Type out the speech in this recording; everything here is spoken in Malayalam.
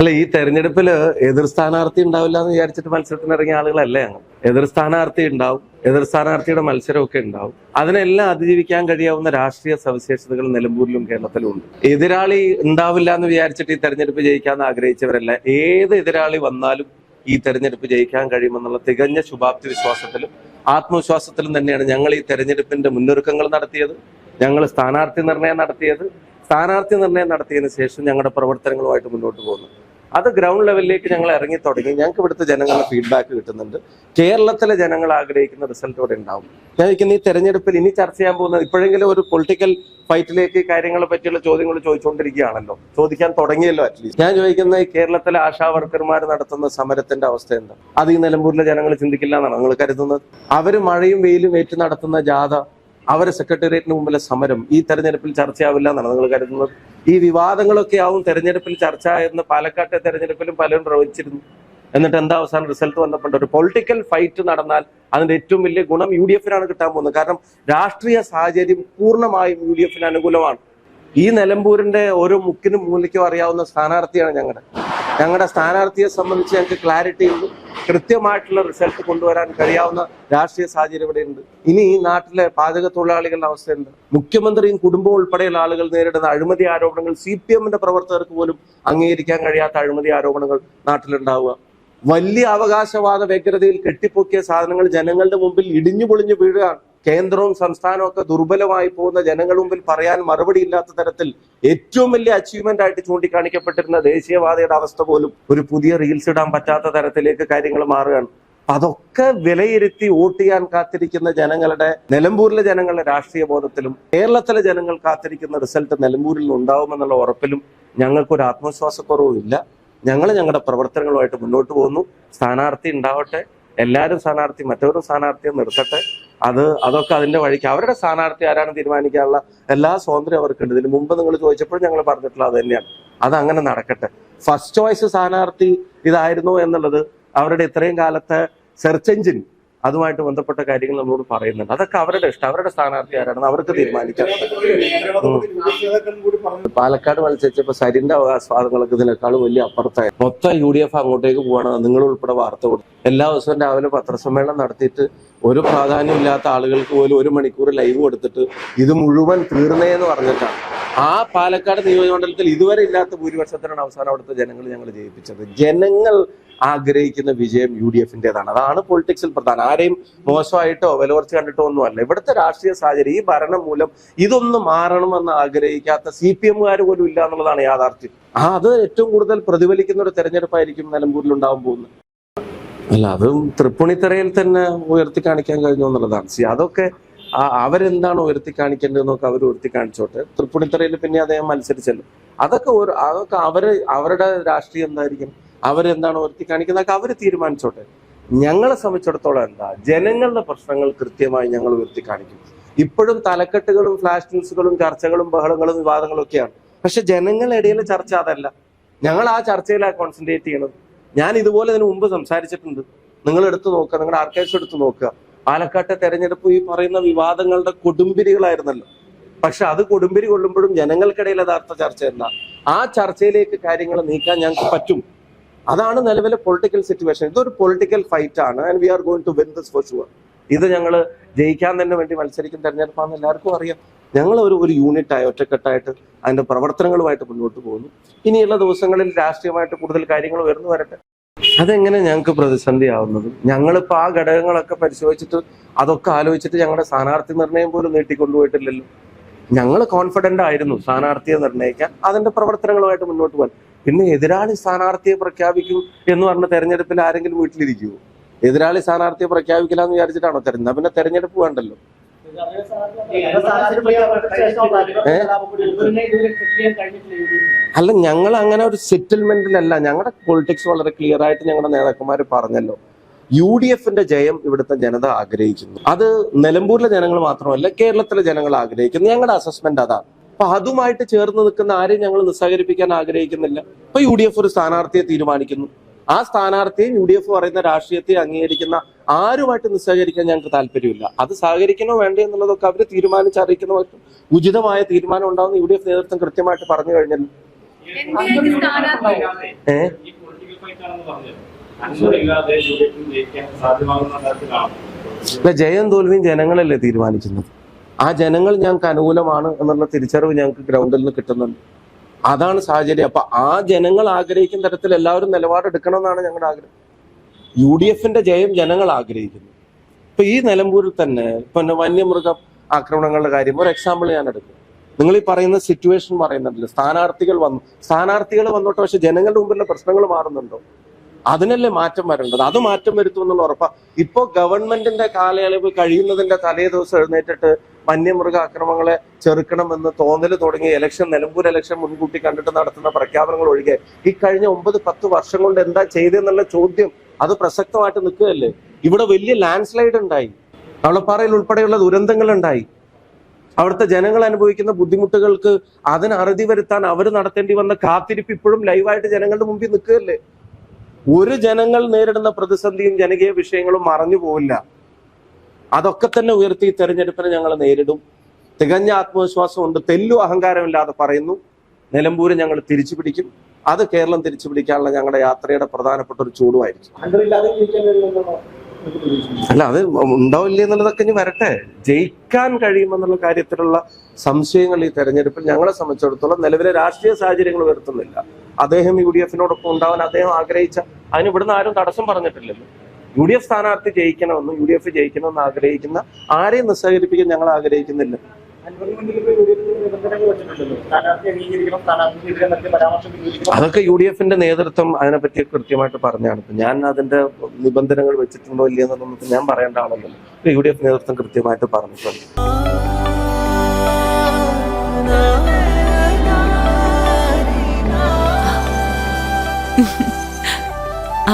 അല്ല ഈ തെരഞ്ഞെടുപ്പിൽ എതിർ സ്ഥാനാർത്ഥി ഉണ്ടാവില്ല എന്ന് വിചാരിച്ചിട്ട് മത്സരത്തിന് ഇറങ്ങിയ ആളുകളല്ലേ ഞങ്ങൾ എതിർ സ്ഥാനാർത്ഥി ഉണ്ടാവും എതിർ സ്ഥാനാർത്ഥിയുടെ മത്സരമൊക്കെ ഉണ്ടാവും. അതിനെല്ലാം അതിജീവിക്കാൻ കഴിയാവുന്ന രാഷ്ട്രീയ സവിശേഷതകൾ നിലമ്പൂരിലും കേരളത്തിലും ഉണ്ട്. എതിരാളി ഉണ്ടാവില്ല എന്ന് വിചാരിച്ചിട്ട് ഈ തെരഞ്ഞെടുപ്പ് ജയിക്കാൻ ആഗ്രഹിച്ചവരല്ല. ഏത് എതിരാളി വന്നാലും ഈ തെരഞ്ഞെടുപ്പ് ജയിക്കാൻ കഴിയുമെന്നുള്ള തികഞ്ഞ ശുഭാപ്തി വിശ്വാസത്തിലും ആത്മവിശ്വാസത്തിലും തന്നെയാണ് ഞങ്ങൾ ഈ തെരഞ്ഞെടുപ്പിന്റെ മുന്നൊരുക്കങ്ങൾ നടത്തിയത് ഞങ്ങൾ സ്ഥാനാർത്ഥി നിർണയം നടത്തിയത്. സ്ഥാനാർത്ഥി നിർണയം നടത്തിയതിനു ശേഷം ഞങ്ങളുടെ പ്രവർത്തനങ്ങളുമായിട്ട് മുന്നോട്ട് പോകുന്നു. അത് ഗ്രൗണ്ട് ലെവലിലേക്ക് ഞങ്ങൾ ഇറങ്ങി തുടങ്ങി. ഞങ്ങൾക്ക് ഇവിടുത്തെ ജനങ്ങളുടെ ഫീഡ്ബാക്ക് കിട്ടുന്നുണ്ട്. കേരളത്തിലെ ജനങ്ങൾ ആഗ്രഹിക്കുന്ന റിസൾട്ട് ഇവിടെ ഉണ്ടാവും. ഞാൻ ഈ തെരഞ്ഞെടുപ്പിൽ ഇനി ചർച്ച ചെയ്യാൻ പോകുന്നത് ഇപ്പോഴെങ്കിലും ഒരു പൊളിറ്റിക്കൽ ഫൈറ്റിലേക്ക് കാര്യങ്ങളെ പറ്റിയുള്ള ചോദ്യങ്ങൾ ചോദിച്ചുകൊണ്ടിരിക്കുകയാണല്ലോ. ചോദിക്കാൻ തുടങ്ങിയല്ലോ അറ്റ്ലീസ്റ്റ് ഞാൻ ചോദിക്കുന്ന ഈ കേരളത്തിലെ ആശാ വർക്കർമാർ നടത്തുന്ന സമരത്തിന്റെ അവസ്ഥ എന്താ? അത് ഈ നിലമ്പൂരിലെ ജനങ്ങൾ ചിന്തിക്കില്ല എന്നാണ് നിങ്ങൾ കരുതുന്നത്? അവർ മഴയും വെയിലും ഏറ്റു നടത്തുന്ന ജാഥ അവരെ സെക്രട്ടേറിയറ്റിന് മുമ്പിലെ സമരം ഈ തെരഞ്ഞെടുപ്പിൽ ചർച്ചയാവില്ല എന്നാണ് നിങ്ങൾ കരുതുന്നത്? ഈ വിവാദങ്ങളൊക്കെ ആവും തെരഞ്ഞെടുപ്പിൽ ചർച്ച എന്ന് പാലക്കാട്ടെ തെരഞ്ഞെടുപ്പിലും പലരും പ്രവചിച്ചിരുന്നു. എന്നിട്ട് എന്താ അവസാനം റിസൾട്ട് വന്നപ്പോൾ ഒരു പൊളിറ്റിക്കൽ ഫൈറ്റ് നടന്നാൽ അതിന്റെ ഏറ്റവും വലിയ ഗുണം യു ഡി എഫിനാണ് കിട്ടാൻ പോകുന്നത്. കാരണം രാഷ്ട്രീയ സാഹചര്യം പൂർണമായും യു ഡി എഫിന് അനുകൂലമാണ്. ഈ നിലമ്പൂരിന്റെ ഓരോ മുക്കിനും മൂലയ്ക്കും അറിയാവുന്ന സ്ഥാനാർത്ഥിയാണ് ഞങ്ങളുടെ. ഞങ്ങളുടെ സ്ഥാനാർത്ഥിയെ സംബന്ധിച്ച് ഞങ്ങൾക്ക് ക്ലാരിറ്റി ഉണ്ട്. കൃത്യമായിട്ടുള്ള റിസൾട്ട് കൊണ്ടുവരാൻ കഴിയാവുന്ന രാഷ്ട്രീയ സാഹചര്യം ഇവിടെ ഉണ്ട് ഇനി ഈ നാട്ടിലെ പാചക തൊഴിലാളികളുടെ അവസ്ഥ എന്ത് മുഖ്യമന്ത്രിയും കുടുംബവും ഉൾപ്പെടെയുള്ള ആളുകൾ നേരിടുന്ന അഴിമതി ആരോപണങ്ങൾ സി പി എമ്മിന്റെ പ്രവർത്തകർക്ക് പോലും അംഗീകരിക്കാൻ കഴിയാത്ത അഴിമതി ആരോപണങ്ങൾ നാട്ടിലുണ്ടാവുക. വലിയ അവകാശവാദ വ്യഗ്രതയിൽ കെട്ടിപ്പൊക്കിയ സാധനങ്ങൾ ജനങ്ങളുടെ മുമ്പിൽ ഇടിഞ്ഞു പൊളിഞ്ഞു വീഴുകയാണ്. കേന്ദ്രവും സംസ്ഥാനവും ഒക്കെ ദുർബലമായി പോകുന്ന ജനങ്ങൾ മുമ്പിൽ പറയാൻ മറുപടി ഇല്ലാത്ത തരത്തിൽ ഏറ്റവും വലിയ അച്ചീവ്മെന്റ് ആയിട്ട് ചൂണ്ടിക്കാണിക്കപ്പെട്ടിരുന്ന ദേശീയവാദയുടെ അവസ്ഥ പോലും ഒരു പുതിയ റീൽസ് ഇടാൻ പറ്റാത്ത തരത്തിലേക്ക് കാര്യങ്ങൾ മാറുകയാണ്. അതൊക്കെ വിലയിരുത്തി വോട്ട് ചെയ്യാൻ കാത്തിരിക്കുന്ന ജനങ്ങളുടെ നിലമ്പൂരിലെ ജനങ്ങളുടെ രാഷ്ട്രീയ ബോധത്തിലും കേരളത്തിലെ ജനങ്ങൾ കാത്തിരിക്കുന്ന റിസൾട്ട് നിലമ്പൂരിൽ ഉണ്ടാവുമെന്നുള്ള ഉറപ്പിലും ഞങ്ങൾക്കൊരു ആത്മവിശ്വാസക്കുറവും ഇല്ല. ഞങ്ങൾ ഞങ്ങളുടെ പ്രവർത്തനങ്ങളുമായിട്ട് മുന്നോട്ട് പോകുന്നു. സ്ഥാനാർത്ഥി ഉണ്ടാവട്ടെ. എല്ലാവരും സ്ഥാനാർത്ഥി മറ്റവരും സ്ഥാനാർത്ഥിയെ നിർത്തട്ടെ. അത് അതൊക്കെ അതിന്റെ വഴിക്ക്. അവരുടെ സ്ഥാനാർത്ഥി ആരാണ് തീരുമാനിക്കാനുള്ള എല്ലാ സ്വാതന്ത്ര്യം അവർക്കുണ്ട്. ഇതിന് മുമ്പ് നിങ്ങൾ ചോദിച്ചപ്പോൾ ഞങ്ങൾ പറഞ്ഞിട്ടുള്ള അത് തന്നെയാണ്. അത് അങ്ങനെ നടക്കട്ടെ. ഫസ്റ്റ് ചോയ്സ് സ്ഥാനാർത്ഥി ഇതായിരുന്നു എന്നുള്ളത് അവരുടെ ഇത്രയും കാലത്തെ സെർച്ച് എഞ്ചിൻ അതുമായിട്ട് ബന്ധപ്പെട്ട കാര്യങ്ങൾ നമ്മളോട് പറയുന്നുണ്ട്. അതൊക്കെ അവരുടെ ഇഷ്ടം. അവരുടെ സ്ഥാനാർത്ഥി ആരാണെന്ന് അവർക്ക് തീരുമാനിക്കാം. പാലക്കാട് മത്സരിച്ചപ്പോ സരിന്റെ അവകാശവാദങ്ങളൊക്കെ ഇതിനേക്കാളും വലിയ അപ്പുറത്തായി. മൊത്തം യു ഡി എഫ് അങ്ങോട്ടേക്ക് പോവാണ്. നിങ്ങൾ ഉൾപ്പെടെ വാർത്ത കൊടുത്തു. എല്ലാ ദിവസവും രാവിലെ പത്രസമ്മേളനം നടത്തിയിട്ട് ഒരു പ്രാധാന്യമില്ലാത്ത ആളുകൾക്ക് പോലും ഒരു മണിക്കൂർ ലൈവ് കൊടുത്തിട്ട് ഇത് മുഴുവൻ തീർന്നേന്ന് പറഞ്ഞിട്ടാണ്. ആ പാലക്കാട് നിയോജകമണ്ഡലത്തിൽ ഇതുവരെ ഇല്ലാത്ത ഭൂരിപക്ഷത്തിനാണ് അവസാനം അവിടുത്തെ ജനങ്ങൾ ഞങ്ങൾ ജയിപ്പിച്ചത്. ജനങ്ങൾ ആഗ്രഹിക്കുന്ന വിജയം യു ഡി എഫിന്റെതാണ് അതാണ് പൊളിറ്റിക്സിൽ പ്രധാനം. ആരെയും മോശമായിട്ടോ വിലവർച്ച കണ്ടിട്ടോ ഒന്നും അല്ല ഇവിടുത്തെ രാഷ്ട്രീയ സാഹചര്യം ഈ ഭരണം മൂലം ഇതൊന്ന് മാറണമെന്ന് ആഗ്രഹിക്കാത്ത സി പി എമ്മുകാർ പോലും ഇല്ല എന്നുള്ളതാണ് യാഥാർത്ഥ്യം. ആ അത് ഏറ്റവും കൂടുതൽ പ്രതിഫലിക്കുന്ന ഒരു തെരഞ്ഞെടുപ്പായിരിക്കും നിലമ്പൂരിൽ ഉണ്ടാവാൻ പോകുന്നത്. അല്ല അതും തൃപ്പൂണിത്തറയിൽ തന്നെ ഉയർത്തി കാണിക്കാൻ കഴിഞ്ഞു എന്നുള്ളതാണ്. സി അതൊക്കെ അവരെന്താണ് ഉയർത്തി കാണിക്കേണ്ടതെന്നൊക്കെ അവർ ഉയർത്തി കാണിച്ചോട്ടെ. തൃപ്പൂണിത്തറയിൽ പിന്നെ അദ്ദേഹം മത്സരിച്ചല്ലോ. അതൊക്കെ ഒരു അതൊക്കെ അവർ അവരുടെ രാഷ്ട്രീയം എന്തായിരിക്കും? അവരെന്താണ് ഉയർത്തി കാണിക്കുന്നതൊക്കെ അവർ തീരുമാനിച്ചോട്ടെ. ഞങ്ങളെ സംബന്ധിച്ചിടത്തോളം എന്താ ജനങ്ങളുടെ പ്രശ്നങ്ങൾ കൃത്യമായി ഞങ്ങൾ ഉയർത്തി കാണിക്കും. ഇപ്പോഴും തലക്കെട്ടുകളും ഫ്ലാഷ് ന്യൂസുകളും ചർച്ചകളും ബഹളങ്ങളും വിവാദങ്ങളും ഒക്കെയാണ്. പക്ഷെ ജനങ്ങളുടെ ഇടയിലെ ചർച്ച അതല്ല. ഞങ്ങൾ ആ ചർച്ചയിലാണ് കോൺസെൻട്രേറ്റ് ചെയ്യണത്. ഞാൻ ഇതുപോലെ ഇതിനു മുമ്പ് സംസാരിച്ചിട്ടുണ്ട്. നിങ്ങൾ എടുത്തു നോക്കുക നിങ്ങളുടെ ആർക്കൈവ്സ് എടുത്ത് നോക്കുക. പാലക്കാട്ടെ തെരഞ്ഞെടുപ്പ് ഈ പറയുന്ന വിവാദങ്ങളുടെ കൊടുമ്പിരികളായിരുന്നല്ലോ. പക്ഷെ അത് കൊടുമ്പിരി കൊള്ളുമ്പോഴും ജനങ്ങൾക്കിടയിൽ യഥാർത്ഥ ചർച്ച എന്ന ആ ചർച്ചയിലേക്ക് കാര്യങ്ങൾ നീക്കാൻ ഞങ്ങൾക്ക് പറ്റും. അതാണ് നിലവിലെ പൊളിറ്റിക്കൽ സിറ്റുവേഷൻ ഇതൊരു പൊളിറ്റിക്കൽ ഫൈറ്റ് ആണ് and we are going to win this for sure ഇത് ഞങ്ങൾ ജയിക്കാൻ തന്നെ വേണ്ടി മത്സരിക്കും തെരഞ്ഞെടുപ്പാണെന്ന് എല്ലാവർക്കും അറിയാം. ഞങ്ങൾ ഒരു ഒരു യൂണിറ്റായി ഒറ്റക്കെട്ടായിട്ട് അതിന്റെ പ്രവർത്തനങ്ങളുമായിട്ട് മുന്നോട്ട് പോകുന്നു. ഇനിയുള്ള ദിവസങ്ങളിൽ രാഷ്ട്രീയമായിട്ട് കൂടുതൽ കാര്യങ്ങൾ ഉയർന്നു വരട്ടെ. അതെങ്ങനെ ഞങ്ങൾക്ക് പ്രതിസന്ധി ആവുന്നത് ഞങ്ങളിപ്പോ ആ ഘടകങ്ങളൊക്കെ പരിശോധിച്ചിട്ട് അതൊക്കെ ആലോചിച്ചിട്ട് ഞങ്ങളുടെ സ്ഥാനാർത്ഥി നിർണയം പോലും നീട്ടിക്കൊണ്ടുപോയിട്ടില്ലല്ലോ. ഞങ്ങൾ കോൺഫിഡന്റ് ആയിരുന്നു സ്ഥാനാർത്ഥിയെ നിർണയിക്കാൻ അതിന്റെ പ്രവർത്തനങ്ങളുമായിട്ട് മുന്നോട്ട് പോകാൻ. പിന്നെ എതിരാളി സ്ഥാനാർത്ഥിയെ പ്രഖ്യാപിക്കും എന്ന് പറഞ്ഞ തെരഞ്ഞെടുപ്പിൽ ആരെങ്കിലും വീട്ടിലിരിക്കുമോ എതിരാളി സ്ഥാനാർത്ഥിയെ പ്രഖ്യാപിക്കില്ല എന്ന് വിചാരിച്ചിട്ടാണോ തെരഞ്ഞെടുപ്പ്? പിന്നെ തെരഞ്ഞെടുപ്പ് വേണ്ടല്ലോ. അല്ല ഞങ്ങൾ അങ്ങനെ ഒരു സെറ്റിൽമെന്റിലല്ല ഞങ്ങളുടെ പൊളിറ്റിക്സ് വളരെ ക്ലിയർ ആയിട്ട് ഞങ്ങളുടെ നേതാക്കന്മാർ പറഞ്ഞല്ലോ. യു ഡി എഫിന്റെ ജയം ഇവിടുത്തെ ജനത ആഗ്രഹിക്കുന്നു. അത് നിലമ്പൂരിലെ ജനങ്ങൾ മാത്രമല്ല കേരളത്തിലെ ജനങ്ങൾ ആഗ്രഹിക്കുന്നു. ഞങ്ങളുടെ അസസ്മെന്റ് അതാണ് അപ്പൊ അതുമായിട്ട് ചേർന്ന് നിൽക്കുന്ന ആരെയും ഞങ്ങൾ നിസ്സഹകരിപ്പിക്കാൻ ആഗ്രഹിക്കുന്നില്ല. അപ്പൊ യു ഒരു സ്ഥാനാർത്ഥിയെ തീരുമാനിക്കുന്നു. ആ സ്ഥാനാർത്ഥിയെ യു ഡി എഫ് പറയുന്ന രാഷ്ട്രീയത്തെ അംഗീകരിക്കുന്ന ആരുമായിട്ട് നിസ്സഹകരിക്കാൻ ഞങ്ങൾക്ക് താല്പര്യമില്ല. അത് സഹകരിക്കണോ വേണ്ടേ എന്നുള്ളതൊക്കെ അവർ തീരുമാനിച്ച് അറിയിക്കുന്ന ഉചിതമായ തീരുമാനം ഉണ്ടാവുന്ന യു ഡി എഫ് നേതൃത്വം കൃത്യമായിട്ട് പറഞ്ഞു കഴിഞ്ഞല്ലോ എൻ.ഡി.എ.ക്ക് സ്ഥാനാർത്ഥി ഏ? ഈ പൊളിറ്റിക്കൽ ഫൈറ്റ് ആണെന്ന് പറഞ്ഞത് അൻവറില്ലാതെ യു ഡി എഫിന് സാധ്യമാകുന്ന തരത്തിലാണ് ഇല്ല ജയം തോൽവിയും ജനങ്ങളല്ലേ തീരുമാനിക്കുന്നത് ആ ജനങ്ങൾ ഞങ്ങൾക്ക് അനുകൂലമാണ് എന്നുള്ള തിരിച്ചറിവ് ഞങ്ങൾക്ക് ഗ്രൗണ്ടിൽ നിന്ന് കിട്ടുന്നുണ്ട്. അതാണ് സാഹചര്യം. അപ്പൊ ആ ജനങ്ങൾ ആഗ്രഹിക്കുന്ന തരത്തിൽ എല്ലാവരും നിലപാടെടുക്കണം എന്നാണ് ഞങ്ങളുടെ ആഗ്രഹം. യു ഡി എഫിന്റെ ജയം ജനങ്ങൾ ആഗ്രഹിക്കുന്നു. ഇപ്പൊ ഈ നിലമ്പൂരിൽ തന്നെ ഇപ്പൊ വന്യമൃഗ ആക്രമണങ്ങളുടെ കാര്യം ഒരു എക്സാമ്പിൾ ഞാൻ എടുക്കും. നിങ്ങൾ ഈ പറയുന്ന സിറ്റുവേഷൻ പറയുന്നുണ്ടല്ലോ. സ്ഥാനാർത്ഥികൾ വന്നു. സ്ഥാനാർത്ഥികൾ വന്നോട്ടെ പക്ഷെ ജനങ്ങളുടെ മുമ്പിലുള്ള പ്രശ്നങ്ങൾ മാറുന്നുണ്ടോ? അതിനല്ലേ മാറ്റം വരേണ്ടത്? അത് മാറ്റം വരുത്തുമെന്നുള്ള ഉറപ്പാ. ഇപ്പോ ഗവൺമെന്റിന്റെ കാലയളവ് കഴിയുന്നതിന്റെ തലേ ദിവസം എഴുന്നേറ്റിട്ട് വന്യമൃഗ ആക്രമങ്ങളെ ചെറുക്കണമെന്ന് തോന്നൽ തുടങ്ങിയ ഇലക്ഷൻ നിലമ്പൂർ ഇലക്ഷൻ മുൻകൂട്ടി കണ്ടിട്ട് നടത്തുന്ന പ്രഖ്യാപനങ്ങൾ ഒഴികെ. ഈ കഴിഞ്ഞ ഒമ്പത് പത്ത് വർഷം കൊണ്ട് എന്താ ചെയ്തെന്നുള്ള ചോദ്യം അത് പ്രസക്തമായിട്ട് നിൽക്കുകയല്ലേ? ഇവിടെ വലിയ ലാൻഡ് സ്ലൈഡ് ഉണ്ടായി. കവളപ്പാറയിൽ ഉൾപ്പെടെയുള്ള ദുരന്തങ്ങൾ ഉണ്ടായി അവിടുത്തെ ജനങ്ങൾ അനുഭവിക്കുന്ന ബുദ്ധിമുട്ടുകൾക്ക് അതിന് അറുതി വരുത്താൻ അവർ നടത്തേണ്ടി വന്ന കാത്തിരിപ്പ് ഇപ്പോഴും ലൈവായിട്ട് ജനങ്ങളുടെ മുമ്പിൽ നിൽക്കുകയല്ലേ? ഒരു ജനങ്ങൾ നേരിടുന്ന പ്രതിസന്ധിയും ജനകീയ വിഷയങ്ങളും മറഞ്ഞു പോവില്ല. അതൊക്കെ തന്നെ ഉയർത്തി തെരഞ്ഞെടുപ്പിനെ ഞങ്ങൾ നേരിടും. തികഞ്ഞ ആത്മവിശ്വാസമുണ്ട് തെല്ലു അഹങ്കാരമില്ലാതെ പറയുന്നു. നിലമ്പൂര് ഞങ്ങൾ തിരിച്ചു പിടിക്കും. അത് കേരളം തിരിച്ചു പിടിക്കാനുള്ള ഞങ്ങളുടെ യാത്രയുടെ പ്രധാനപ്പെട്ട ഒരു ചൂടുമായിരിക്കും? അല്ല അത് ഉണ്ടാവില്ല എന്നുള്ളതൊക്കെ ഇനി വരട്ടെ. ജയിക്കാൻ കഴിയുമെന്നുള്ള കാര്യത്തിലുള്ള സംശയങ്ങൾ ഈ തെരഞ്ഞെടുപ്പിൽ ഞങ്ങളെ സംബന്ധിച്ചിടത്തോളം നിലവിലെ രാഷ്ട്രീയ സാഹചര്യങ്ങൾ ഉയർത്തുന്നില്ല. അദ്ദേഹം യു ഡി എഫിനോടൊപ്പം ഉണ്ടാവാൻ അദ്ദേഹം ആഗ്രഹിച്ച അതിന് ഇവിടുന്ന് ആരും തടസ്സം പറഞ്ഞിട്ടില്ലല്ലോ. യു ഡി എഫ് സ്ഥാനാർത്ഥി ജയിക്കണമെന്നും യു ഡി എഫ് ജയിക്കണമെന്ന് ആഗ്രഹിക്കുന്ന ആരെയും നിസ്സഹകരിപ്പിക്കാൻ ഞങ്ങൾ ആഗ്രഹിക്കുന്നില്ല. അതൊക്കെ യു ഡി എഫിന്റെ നേതൃത്വം അതിനെപ്പറ്റി കൃത്യമായിട്ട് പറഞ്ഞാണ്. ഞാൻ അതിന്റെ നിബന്ധനകൾ വെച്ചിട്ടുണ്ടോ ഇല്ലയെന്നൊന്നും ഇപ്പൊ ഞാൻ പറയേണ്ട ആളല്ലല്ലോ യു ഡി എഫ് നേതൃത്വം കൃത്യമായിട്ട് പറഞ്ഞിട്ടുണ്ട്.